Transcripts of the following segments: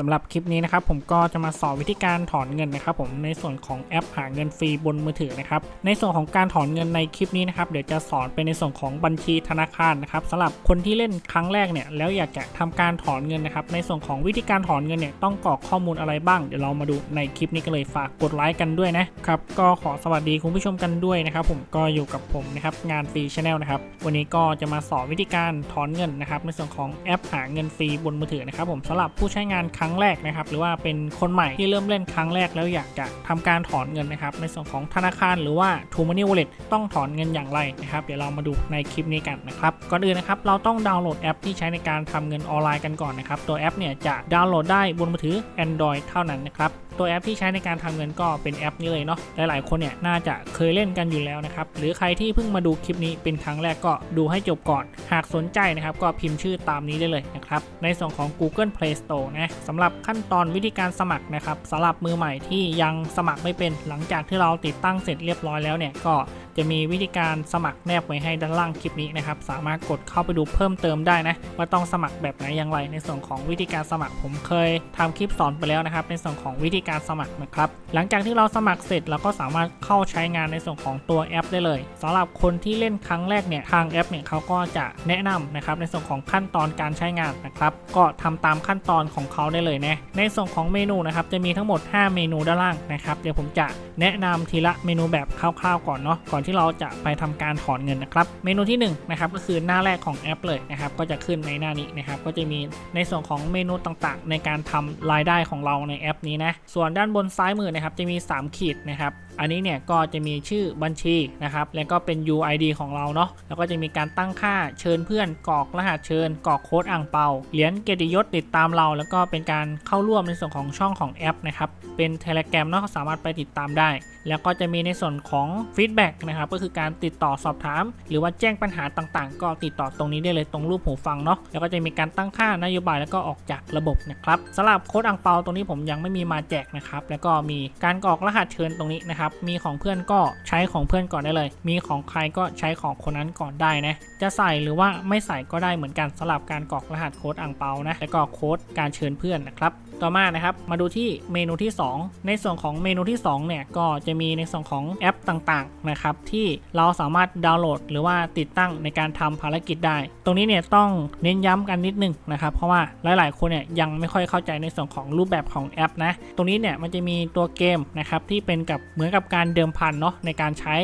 สำหรับคลิปนี้นะครับผมก็จะมาสอนวิธีการถอนเงินนะครับผมในส่วนของแอปหาเงินฟรีบนมือถือนะครับในส่วนของการถอนเงินในคลิปนี้นะครับเดี๋ยวจะสอนไปในส่วนของบัญชีธนาคารนะครับสำหรับคนที่เล่นครั้งแรกเนี่ยแล้วอยากจะทำการถอนเงินนะครับในส่วนของวิธีการถอนเงินเนี่ยต้องกรอกข้อมูลอะไรบ้างเดี๋ยวเรามาดูในคลิปนี้กันเลยฝากกดไลค์กันด้วยนะครับก็ขอสวัสดีคุณผู้ชมกันด้วยนะครับผมก็อยู่กับผมนะครับงานฟรีชาแนลนะครับวันนี้ก็จะมาสอนวิธีการถอนเงินนะครับในส่วนของแอปหาเงินฟรีบนมือถือนะครับผมสำหรับผู้ใช้งานครั้งแรกนะครับ หรือว่าเป็นคนใหม่ที่เริ่มเล่นครั้งแรกแล้วอยากจะทำการถอนเงินนะครับ ในส่วนของธนาคารหรือว่า t ู m o n e y Wallet ต้องถอนเงินอย่างไรนะครับ เดี๋ยวเรามาดูในคลิปนี้กันนะครับ ก่อนอื่นนะครับ เราต้องดาวน์โหลดแอปที่ใช้ในการทำเงินออนไลน์กันก่อนนะครับ ตัวแอปเนี่ยจะดาวน์โหลดได้บนมือถือ Android เท่านั้นนะครับ ตัวแอปที่ใช้ในการทำเงินก็เป็นแอปนี้เลยเนาะหลายๆคนเนี่ยน่าจะเคยเล่นกันอยู่แล้วนะครับหรือใครที่เพิ่งมาดูคลิปนี้เป็นครั้งแรกก็ดูให้จบก่อน หากสนใจนะครับก็พิมพ์ชื่อตามนี้ได้เลยนะครับในส่วนของ Google Play Store นะสำหรับขั้นตอนวิธีการสมัครนะครับสำหรับมือใหม่ที่ยังสมัครไม่เป็นหลังจากที่เราติดตั้งเสร็จเรียบร้อยแล้วเนี่ยก็จะมีวิธีการสมัครแนบไว้ให้ด้านล่างคลิปนี้นะครับ สามารถกดเข้าไปดูเพิ่มเติมได้นะ ว่าต้องสมัครแบบไหนอย่างไร ในส่วนของวิธีการสมัครผมเคยทำคลิปสอนไปแล้วนะครับ ในส่วนของวิธีการสมัครนะครับ หลังจากที่เราสมัครเสร็จเราก็สามารถเข้าใช้งานในส่วนของตัวแอปได้เลยสำหรับคนที่เล่นครั้งแรกเนี่ยทางแอปเนี่ยเขาก็จะแนะนำนะครับในส่วนของขั้นตอนการใช้งานนะครับ ก็ทำตามขั้นตอนของเขาได้เลยนะในส่วนของเมนูนะครับจะมีทั้งหมด 5 เมนูด้านล่างนะครับเดี๋ยวผมจะแนะนำทีละเมนูแบบคร่าวๆก่อนเนาะก่อนที่เราจะไปทำการถอนเงินนะครับเมนูที่1นะครับก็คือหน้าแรกของแอปเลยนะครับก็จะขึ้นในหน้านี้นะครับก็จะมีในส่วนของเมนูต่างๆ ในการทำรายได้ของเราในแอปนี้นะส่วนด้านบนซ้ายมือนะครับจะมี 3 ขีดนะครับ อันนี้เนี่ยก็จะมีชื่อบัญชีนะครับแล้วก็เป็น UID ของเราเนาะแล้วก็จะมีการตั้งค่าเชิญเพื่อนกรอกรหัสเชิญกรอกโค้ดอ่างเปาเหรียญเกียรติยศติดตามเรา แล้วก็เป็นการเข้าร่วมในส่วนของช่องของแอปนะครับเป็น Telegram เนาะสามารถไปติดตามได้ แล้วก็จะมีในส่วนของฟีดแบ็กนะครับก็คือการติดต่อสอบถาม หรือว่าแจ้งปัญหาต่างๆ ก็ติดต่อตรงนี้ได้เลยตรงรูปหูฟังเนาะแล้วก็จะมีการตั้งค่านโยบายแล้วก็ออกจากระบบนะครับสำหรับโค้ดอ่างเปาตรงนี้ผมยังไม่มีมาแจกนะครับแล้วก็มีการกรอกรหัสเชิญตรงนี้นะครับมีของเพื่อนก็ใช้ของเพื่อนก่อนได้เลย มีของใครก็ใช้ของคนนั้นก่อนได้นะ จะใส่หรือว่าไม่ใส่ก็ได้เหมือนกันสำหรับการกรอกรหัสโค้ดอ่างเปานะ แล้วก็โค้ดการเชิญเพื่อนนะครับ ต่อมานะครับมาดูที่เมนูที่ 2 ในส่วนของเมนูที่2เนี่ยก็จะมีในส่วนของแอปต่างๆนะครับที่เราสามารถดาวน์โหลด หรือว่าติดตั้งในการทำภารกิจได้ ตรงนี้เนี่ยต้องเน้นย้ำกันนิดนึงนะครับเพราะว่าหลาย ๆ คนเนี่ยยังไม่ค่อยเข้าใจในส่วนของรูปแบบของแอปนะตรงนี้เนี่ยมันจะมีตัวเกมนะครับที่เป็นกับเหมือนกับการเดิมพันเนาะในการใช้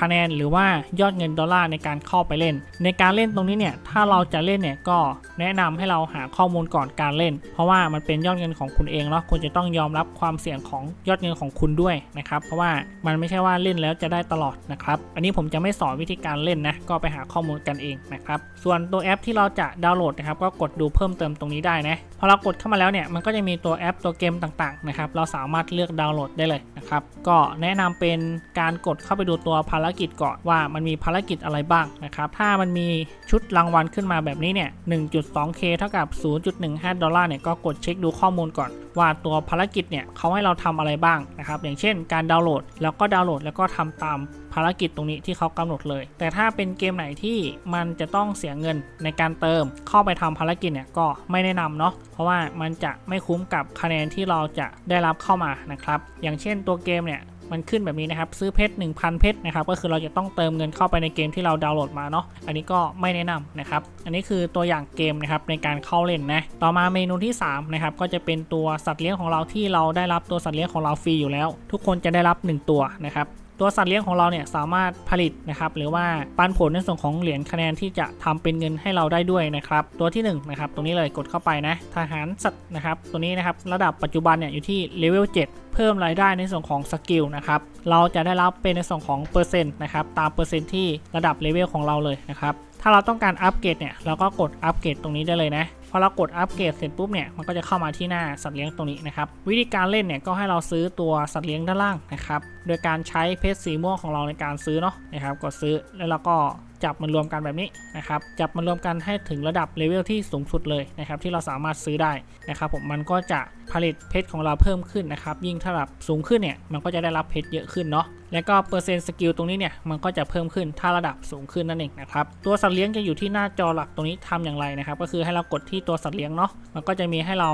คะแนนหรือว่ายอดเงินดอลลาร์ในการเข้าไปเล่น ในการเล่นตรงนี้เนี่ยถ้าเราจะเล่นเนี่ยก็แนะนำให้เราหาข้อมูลก่อนการเล่น เพราะว่ามันเป็นยอดเงินของคุณเองเนาะคุณจะต้องยอมรับความเสี่ยงของยอดเงินของคุณด้วยนะครับเพราะว่ามันไม่ใช่ว่าเล่นแล้วจะได้ตลอดนะครับอันนี้ผมจะไม่สอนวิธีการเล่นนะก็ไปหาข้อมูลกันเองนะครับส่วนตัวแอปที่เราจะดาวน์โหลดนะครับก็กดดูเพิ่มเติมตรงนี้ได้นะพอเรากดเข้ามาแล้วเนี่ยมันก็จะมีตัวแอปตัวเกมต่างๆนะครับเราสามารถเลือกดาวน์โหลดได้เลยนะครับก็แนะนำเป็นการกดเข้าไปดูตัวภาารกิจก่อนว่ามันมีภารกิจอะไรบ้างนะครับ ถ้ามันมีชุดรางวัลขึ้นมาแบบนี้เนี่ย 1.2k เท่ากับ 0.15 ดอลลาร์เนี่ยก็กดเช็คดูข้อมูลก่อน ว่าตัวภารกิจเนี่ยเขาให้เราทำอะไรบ้างนะครับ อย่างเช่น การดาวน์โหลด แล้วก็ดาวน์โหลดแล้วก็ทำตามภารกิจตรงนี้ที่เขากำหนดเลย แต่ถ้าเป็นเกมไหนที่มันจะต้องเสียเงินในการเติมเข้าไปทำภารกิจเนี่ยก็ไม่แนะนำเนาะเพราะว่ามันจะไม่คุ้มกับคะแนนที่เราจะได้รับเข้ามานะครับ อย่างเช่นตัวเกมเนี่ย มันขึ้นแบบนี้นะครับซื้อเพชร1,000 เพชรนะครับก็คือเราจะต้องเติมเงินเข้าไปในเกมที่เราดาวน์โหลดมาเนาะอันนี้ก็ไม่แนะนำนะครับอันนี้คือตัวอย่างเกมนะครับในการเข้าเล่นนะต่อมาเมนูที่3นะครับก็จะเป็นตัวสัตว์เลี้ยงของเราที่เราได้รับตัวสัตว์เลี้ยงของเราฟรีอยู่แล้ว ทุกคนจะได้รับ 1 ตัวนะครับ ตัวสัตว์เลี้ยงของเราเนี่ยสามารถผลิตนะครับหรือว่าปันผลในส่วนของเหรียญคะแนนที่จะทำเป็นเงินให้เราได้ด้วยนะครับตัวที่1นะครับตรงนี้เลยกดเข้าไปนะทหารสัตว์นะครับตัวนี้นะครับระดับปัจจุบันเนี่ยอยู่ที่เลเวล7เพิ่มรายได้ในส่วนของสกิลนะครับเราจะได้รับเป็นในส่วนของเปอร์เซ็นต์นะครับตามเปอร์เซ็นต์ที่ระดับเลเวลของเราเลยนะครับถ้าเราต้องการอัปเกรดเนี่ยเราก็กดอัปเกรดตรงนี้ได้เลยนะ พอเรากดอัปเกรดเสร็จปุ๊บเนี่ยมันก็จะเข้ามาที่หน้าสัตว์เลี้ยงตรงนี้นะครับวิธีการเล่นเนี่ยก็ให้เราซื้อตัวสัตว์เลี้ยงด้านล่างนะครับโดยการใช้เพชรสีม่วงของเราในการซื้อเนาะนะครับกดซื้อแล้วเราก็ จับมันรวมกันแบบนี้นะครับจับมันรวมกันให้ถึงระดับเลเวลที่สูงสุดเลยนะครับที่เราสามารถซื้อได้นะครับผมมันก็จะผลิตเพชรของเราเพิ่มขึ้นนะครับยิ่งถ้าระดับสูงขึ้นเนี่ยมันก็จะได้รับเพชรเยอะขึ้นเนาะแล้วก็เปอร์เซ็นต์สกิลตรงนี้เนี่ยมันก็จะเพิ่มขึ้นถ้าระดับสูงขึ้นนั่นเองนะครับตัวสัตว์เลี้ยงจะอยู่ที่หน้าจอหลักตรงนี้ทำอย่างไรนะครับก็คือให้เรากดที่ตัวสัตว์เลี้ยงเนาะมันก็จะมีให้เรา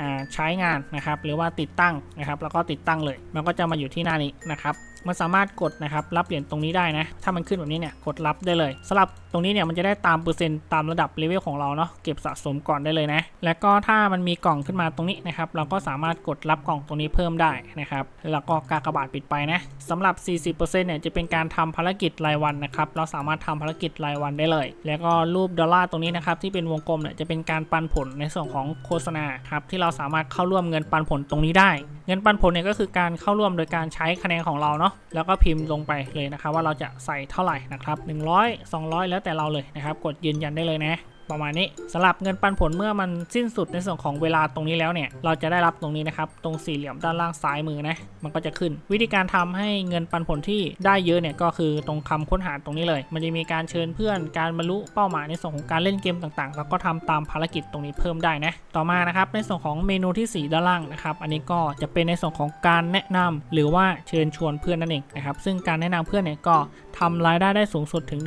อ่าใช้งานนะครับหรือว่าติดตั้งนะครับแล้วก็ติดตั้งเลย มันก็จะมาอยู่ที่หน้านี้นะครับ มันสามารถกดนะครับรับเหรียญตรงนี้ได้นะ ถ้ามันขึ้นแบบนี้เนี่ยกดรับได้เลยสำหรับตรงนี้เนี่ยมันจะได้ตามเปอร์เซ็นต์ตามระดับเลเวลของเราเนาะเก็บสะสมก่อนได้เลยนะ แล้วก็ถ้ามันมีกล่องขึ้นมาตรงนี้นะครับเราก็สามารถกดรับกล่องตรงนี้เพิ่มได้นะครับแล้วก็กากบาทปิดไปนะสำหรับ 40%เนี่ยจะเป็นการทำภารกิจรายวันนะครับเราสามารถทำภารกิจรายวันได้เลย แล้วก็รูปดอลลาร์ตรงนี้นะครับที่เป็นวงกลมเนี่ยจะเป็นการปันผลในส่วนของโฆษณาครับที่เราสามารถเข้าร่วมเงินปันผลตรงนี้ได้ เงินปันผลเนี่ยก็คือการเข้าร่วมโดยการใช้คะแนนของเราเนาะแล้วก็พิมพ์ลงไปเลยนะครับว่าเราจะใส่เท่าไหร่นะครับ100 200 แล้วแต่เราเลยนะครับ กดยืนยันได้เลยนะ ประมาณนี้สำหรับเงินปันผลเมื่อมันสิ้นสุดในส่วนของเวลาตรงนี้แล้วเนี่ยเราจะได้รับตรงนี้นะครับตรงสี่เหลี่ยมด้านล่างซ้ายมือนะมันก็จะขึ้น วิธีการทำให้เงินปันผลที่ได้เยอะเนี่ยก็คือตรงคำค้นหาตรงนี้เลย มันจะมีการเชิญเพื่อนการบรรลุเป้าหมายในส่วนของการเล่นเกมต่างๆ แล้วก็ทำตามภารกิจตรงนี้เพิ่มได้นะต่อมานะครับในส่วนของเมนูที่ 4 ด้านล่างนะครับอันนี้ก็จะเป็นในส่วนของการแนะนำหรือว่าเชิญชวนเพื่อนนั่นเองนะครับซึ่งการแนะนำเพื่อนเนี่ยก็ ทำรายได้ได้สูงสุดถึง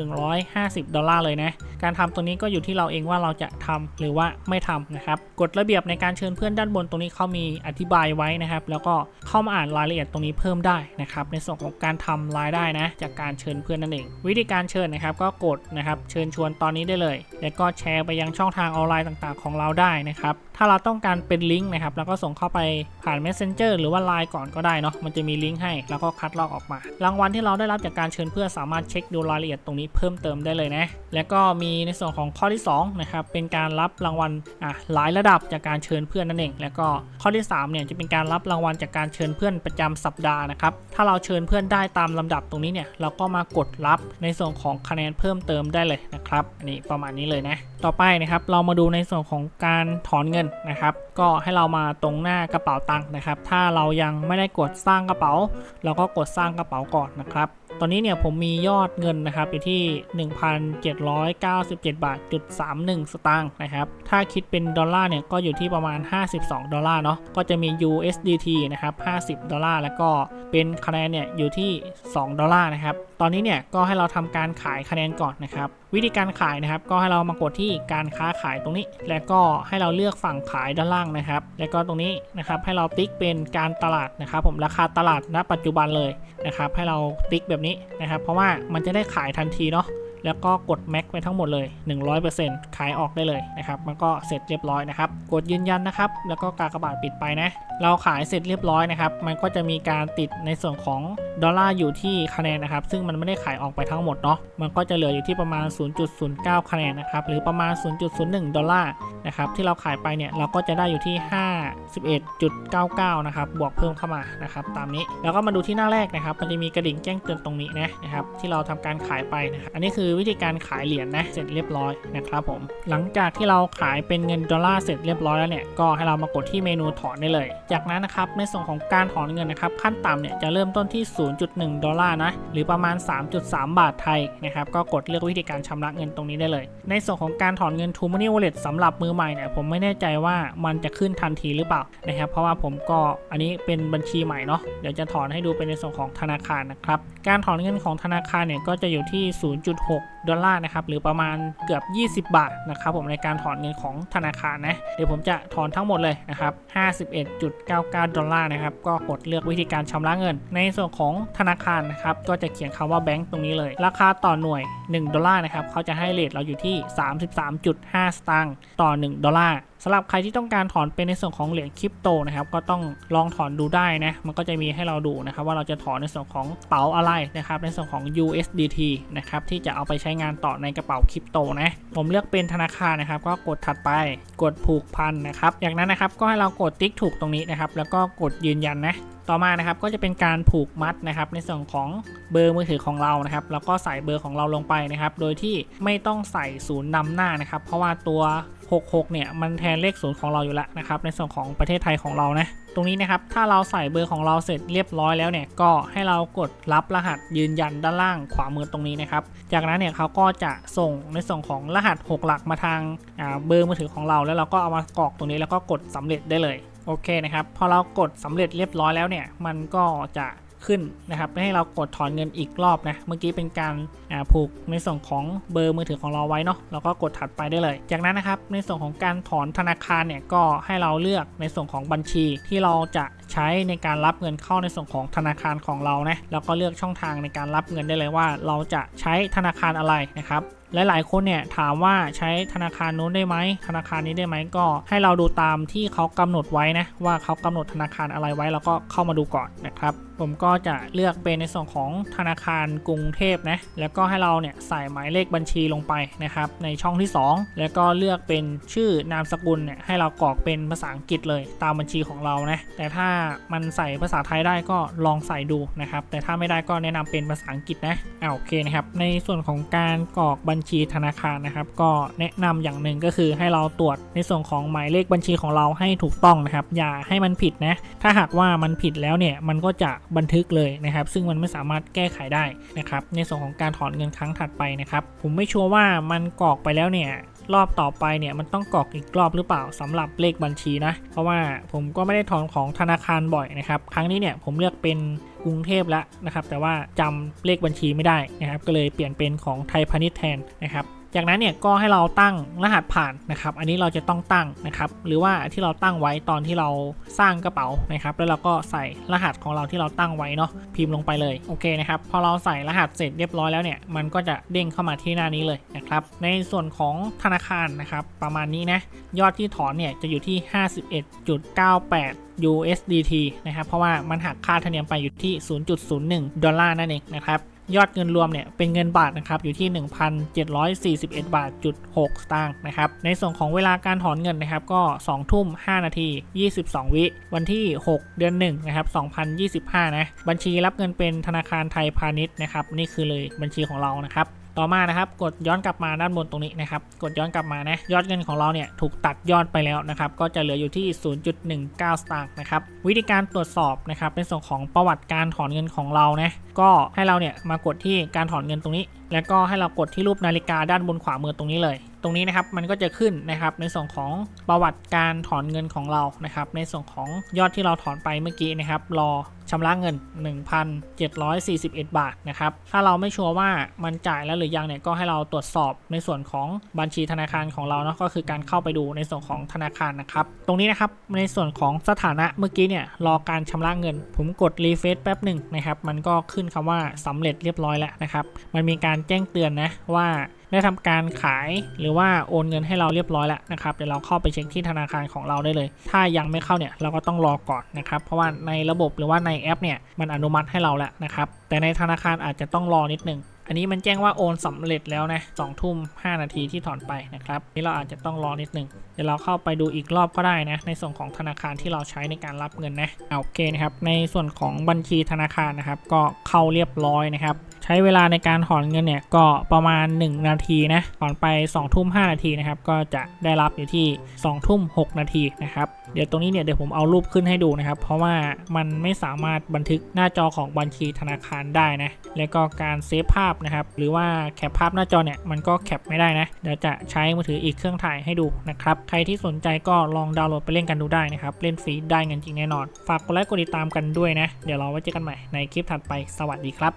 150 ดอลลาร์เลยนะ การทำตรงนี้ก็อยู่ที่เราเองว่าเราจะทำหรือว่าไม่ทำนะครับ กฎระเบียบในการเชิญเพื่อนด้านบนตรงนี้เขามีอธิบายไว้นะครับ แล้วก็เข้ามาอ่านรายละเอียดตรงนี้เพิ่มได้นะครับ ในส่วนของการทำรายได้นะ จากการเชิญเพื่อนนั่นเอง วิธีการเชิญนะครับก็กดนะครับเชิญชวนตอนนี้ได้เลย แล้วก็แชร์ไปยังช่องทางออนไลน์ต่างๆ ของเราได้นะครับ ถ้าเราต้องการเป็นลิงก์นะครับแล้วก็ส่งเข้าไปผ่าน Messenger หรือว่า Line ก่อนก็ได้เนาะ มันจะมีลิงก์ให้ แล้วก็คัดลอกออกมา รางวัลที่เราได้รับจากการเชิญเพื่อนสามารถเช็คดูรายละเอียดตรงนี้เพิ่มเติมได้เลยนะ แล้วก็มีในส่วนของข้อที่2นะครับเป็นการรับรางวัลอะหลายระดับจากการเชิญเพื่อนนั่นเอง แล้วก็ข้อที่3เนี่ยจะเป็นการรับรางวัลจากการเชิญเพื่อนประจำสัปดาห์นะครับถ้าเราเชิญเพื่อนได้ตามลำดับตรงนี้เนี่ยเราก็มากดรับในส่วนของคะแนนเพิ่มเติมได้เลยนะครับอันนี้ประมาณนี้เลยนะต่อไปนะครับเรามาดูในส่วนของการถอนเงินนะครับ ก็ให้เรามาตรงหน้ากระเป๋าตังค์นะครับ ถ้าเรายังไม่ได้กดสร้างกระเป๋า เราก็กดสร้างกระเป๋าก่อนนะครับ ตอนนี้เนี่ยผมมียอดเงินนะครับอยู่ที่ 1,797 บาทจุด31 สตางค์นะครับ ถ้าคิดเป็นดอลลาร์เนี่ยก็อยู่ที่ประมาณ 52 ดอลลาร์เนาะ ก็จะมี USDT นะครับ 50 ดอลลาร์แล้วก็ เป็นคะแนนเนี่ยอยู่ที่ 2 ดอลลาร์นะครับ ตอนนี้เนี่ยก็ให้เราทำการขายคะแนนก่อนนะครับ วิธีการขายนะครับ ก็ให้เรามากดที่การค้าขายตรงนี้ แล้วก็ให้เราเลือกฝั่งขายด้านล่างนะครับ แล้วก็ตรงนี้นะครับให้เราติ๊กเป็นการตลาดนะครับผมราคาตลาดณปัจจุบันเลยนะครับ ให้เราติ๊กแบบนี้นะครับ เพราะว่ามันจะได้ขายทันทีเนาะ แล้วก็กดแม็กไปทั้งหมดเลย 100%ขายออกได้เลยนะครับ มันก็เสร็จเรียบร้อยนะครับ กดยืนยันนะครับ แล้วก็กากบาทปิดไปนะ เราขายเสร็จเรียบร้อยนะครับ มันก็จะมีการติดในส่วนของดอลลาร์อยู่ที่คะแนนนะครับ ซึ่งมันไม่ได้ขายออกไปทั้งหมดเนาะ มันก็จะเหลืออยู่ที่ประมาณ 0.09 คะแนนนะครับ หรือประมาณ 0.01 ดอลลาร์นะครับ ที่เราขายไปเนี่ย เราก็จะได้อยู่ที่ 51.99 นะครับ บวกเพิ่มเข้ามานะครับ ตามนี้ แล้วก็มาดูที่หน้าแรกนะครับ มันจะมีกระดิ่งแจ้งเตือนตรงนี้นะนะครับ ที่เราทำการขายไปนะครับ อันนี้คือือวิธีการขายเหรียญนะเสร็จเรียบร้อยนะครับผมหลังจากที่เราขายเป็นเงินดอลลาร์เสร็จเรียบร้อยแล้วเนี่ยก็ให้เรามากดที่เมนูถอนได้เลย จากนั้นนะครับในส่วนของการถอนเงินนะครับขั้นต่ำเนี่ยจะเริ่มต้นที่ 0.1 ดอลลาร์นะหรือประมาณ 3.3 บาทไทยนะครับก็กดเลือกวิธีการชำระเงินตรงนี้ได้เลย ในส่วนของการถอนเงิน True Money Wallet สำหรับมือใหม่เนี่ยผมไม่แน่ใจว่ามันจะขึ้นทันทีหรือเปล่านะครับเพราะว่าผมก็อันนี้เป็นบัญชีใหม่เนาะเดี๋ยวจะถอนให้ดูเป็นในส่วนของธนาคารนะครับ การถอนเงินของธนาคารเนี่ยก็จะอยู่ที่ 0.6ดอลลาร์นะครับหรือประมาณเกือบ 20 บาทนะครับผมในการถอนเงินของธนาคารนะเดี๋ยวผมจะถอนทั้งหมดเลยนะครับ51.99 ดอลลาร์นะครับก็กดเลือกวิธีการชำระเงิน ในส่วนของธนาคารนะครับก็จะเขียนคำว่าแบงก์ตรงนี้เลย ราคาต่อหน่วย 1 ดอลลาร์นะครับเขาจะให้เรทเราอยู่ที่ 33.5 สตางค์ต่อ 1 ดอลลาร์สำหรับใครที่ต้องการถอนเป็นในส่วนของเหรียญคริปโตนะครับก็ต้องลองถอนดูได้นะมันก็จะมีให้เราดูนะครับว่าเราจะถอนในส่วนของเป๋าอะไรนะครับในส่วนของ USDT นะครับที่จะเอาไปใช้งานต่อในกระเป๋าคริปโตนะ ผมเลือกเป็นธนาคารนะครับ ก็กดถัดไปกดผูกพันนะครับ จากนั้นนะครับก็ให้เรากดติ๊กถูกตรงนี้นะครับ แล้วก็กดยืนยันนะ ต่อมานะครับก็จะเป็นการผูกมัดนะครับ ในส่วนของเบอร์มือถือของเรานะครับ แล้วก็ใส่เบอร์ของเราลงไปนะครับ โดยที่ไม่ต้องใส่ศูนย์นำหน้านะครับ เพราะว่าตัว 66 เนี่ย มันแทนเลขศูนย์ของเราอยู่แล้วนะครับ ในส่วนของประเทศไทยของเรานะ ตรงนี้นะครับ ถ้าเราใส่เบอร์ของเราเสร็จเรียบร้อยแล้วเนี่ย ก็ให้เรากดรับรหัสยืนยันด้านล่างขวามือตรงนี้นะครับ จากนั้นเนี่ยเขาก็จะส่งในส่วนของรหัส 6 หลักมาทางาเบอร์มือถือของเรา แล้วเราก็เอามากรอกตรงนี้แล้วก็กดสำเร็จได้เลย โอเคนะครับ พอเรากดสำเร็จเรียบร้อยแล้วเนี่ย มันก็จะ ขึ้นนะครับให้เรากดถอนเงินอีกรอบนะเมื่อกี้เป็นการาผูกในส่วนของเบอร์มือถือของเราไว้เนาะแล้วก็กดถัดไปได้เลย จากนั้นนะครับในส่วนของการถอนธนาคารเนี่ยก็ให้เราเลือกในส่วนของบัญชีที่เราจะใช้ในการรับเงินเข้าในส่วนของธนาคารของเรานะแล้วก็เลือกช่องทางในการรับเงินได้เลยว่า เราจะใช้ธนาคารอะไรนะครับหลายๆคนเนี่ยถามว่าใช้ธนาคารนู้นได้ไหมธนาคารนี้ได้ไหมก็ให้เราดูตามที่เขากำหนดไว้นะว่าเขากำหนดธนาคารอะไรไว้ แล้วก็เข้ามาดูก่อนนะครับ ผมก็จะเลือกเป็นในส่วนของธนาคารกรุงเทพนะ แล้วก็ให้เราเนี่ยใส่หมายเลขบัญชีลงไปนะครับ ในช่องที่ 2 แล้วก็เลือกเป็นชื่อนามสกุลเนี่ยให้เรากรอกเป็นภาษาอังกฤษเลย ตามบัญชีของเรานะ แต่ถ้ามันใส่ภาษาไทยได้ก็ลองใส่ดูนะครับ แต่ถ้าไม่ได้ก็แนะนำเป็นภาษาอังกฤษนะอ่าโอเคนะครับ ในส่วนของการกรอกบัญชีธนาคารนะครับ ก็แนะนำอย่างหนึ่งก็คือให้เราตรวจในส่วนของหมายเลขบัญชีของเราให้ถูกต้องนะครับ อย่าให้มันผิดนะ ถ้าหากว่ามันผิดแล้วเนี่ยมันก็จะบันทึกเลยนะครับ ซึ่งมันไม่สามารถแก้ไขได้นะครับ ในส่วนของการถอนเงินครั้งถัดไปนะครับ ผมไม่ชัวร์ว่ามันกรอกไปแล้วเนี่ยรอบต่อไปเนี่ยมันต้องกรอกอีกรอบหรือเปล่าสำหรับเลขบัญชีนะ เพราะว่าผมก็ไม่ได้ถอนของธนาคารบ่อยนะครับ ครั้งนี้เนี่ยผมเลือกเป็นกรุงเทพแล้วนะครับ แต่ว่าจำเลขบัญชีไม่ได้นะครับ ก็เลยเปลี่ยนเป็นของไทยพาณิชย์แทนนะครับ จากนั้นเนี่ยก็ให้เราตั้งรหัสผ่านนะครับ อันนี้เราจะต้องตั้งนะครับ หรือว่าที่เราตั้งไว้ตอนที่เราสร้างกระเป๋านะครับ แล้วเราก็ใส่รหัสของเราที่เราตั้งไว้เนาะพิมพ์ลงไปเลยโอเคนะครับพอเราใส่รหัสเสร็จเรียบร้อยแล้วเนี่ยมันก็จะเด้งเข้ามาที่หน้านี้เลยนะครับ ในส่วนของธนาคารนะครับ ประมาณนี้นะยอดที่ถอนเนี่ยจะอยู่ที่ 51.98 USDT นะครับ เพราะว่ามันหักค่าธรรมเนียมไปอยู่ที่ 0.01 ดอลลาร์นั่นเองนะครับ ยอดเงินรวมเนี่ยเป็นเงินบาทนะครับอยู่ที่ 1,741 บาทจุด6สตางค์นะครับในส่วนของเวลาการถอนเงินนะครับก็ 2 ทุ่ม 5 นาที 22 วิวันที่ 6 เดือน1นะครับ2025นะบัญชีรับเงินเป็นธนาคารไทยพาณิชย์นะครับนี่คือเลยบัญชีของเรานะครับ ต่อมานะครับ กดย้อนกลับมาด้านบนตรงนี้นะครับ กดย้อนกลับมานะ ยอดเงินของเราเนี่ยถูกตัดยอดไปแล้วนะครับ ก็จะเหลืออยู่ที่ 0.19 สตางค์นะครับ วิธีการตรวจสอบนะครับเป็นส่วนของประวัติการถอนเงินของเรานะ ก็ให้เราเนี่ยมากดที่การถอนเงินตรงนี้ แล้วก็ให้เรากดที่รูปนาฬิกาด้านบนขวามือตรงนี้เลย ตรงนี้นะครับมันก็จะขึ้นนะครับในส่วนของประวัติการถอนเงินของเรานะครับ ในส่วนของยอดที่เราถอนไปเมื่อกี้นะครับ รอชำระเงิน 1,741 บาทนะครับ ถ้าเราไม่ชัวร์ว่ามันจ่ายแล้วหรือยังเนี่ยก็ให้เราตรวจสอบในส่วนของบัญชีธนาคารของเราเนาะก็คือการเข้าไปดูในส่วนของธนาคารนะครับ ตรงนี้นะครับในส่วนของสถานะเมื่อกี้เนี่ยรอการชำระเงิน ผมกดรีเฟซแป๊บหนึ่งนะครับ มันก็ขึ้นคำว่าสำเร็จเรียบร้อยแล้วนะครับ มันมีการแจ้งเตือนนะว่า ได้ทำการขายหรือว่าโอนเงินให้เราเรียบร้อยแล้วนะครับเดี๋ยวเราเข้าไปเช็คที่ธนาคารของเราได้เลย ถ้ายังไม่เข้าเนี่ยเราก็ต้องรอก่อนนะครับเพราะว่าในระบบหรือว่าในแอปเนี่ยมันอนุมัติให้เราแล้วนะครับแต่ในธนาคารอาจจะต้องรอนิดนึงอันนี้มันแจ้งว่าโอนสำเร็จแล้วนะสองทุ่ม5นาทีที่ถอนไปนะครับนี่เราอาจจะต้องรอนิดนึงเดี๋ยวเราเข้าไปดูอีกรอบก็ได้นะ ในส่วนของธนาคารที่เราใช้ในการรับเงินนะโอเคนะครับ ในส่วนของบัญชีธนาคารนะครับ ก็เข้าเรียบร้อยนะครับ ช้เวลาในการถอนเงินเนี่ยก็ประมาณ 1 นาทีนะถอนไป 2 ทุ่ม 5 นาทีนะครับก็จะได้รับอยู่ที่ 2 ทุ่ม 6 นาทีนะครับเดี๋ยวตรงนี้เนี่ยเดี๋ยวผมเอารูปขึ้นให้ดูนะครับ เพราะว่ามันไม่สามารถบันทึกหน้าจอของบัญชีธนาคารได้นะแล้วก็การเซฟภาพนะครับหรือว่าแคปภาพหน้าจอเนี่ยมันก็แคปไม่ได้นะเดี๋ยวจะใช้มือถืออีกเครื่องถ่ายให้ดูนะครับใครที่สนใจก็ลองดาวน์โหลดไปเล่นกันดูได้นะครับเล่นฟรีได้เงินจริงแน่นอน ฝากกดไลค์กดติดตามกันด้วยนะเดี๋ยวเราไว้เจอกันใหม่ในคลิปถัดไปสวัสดีครับ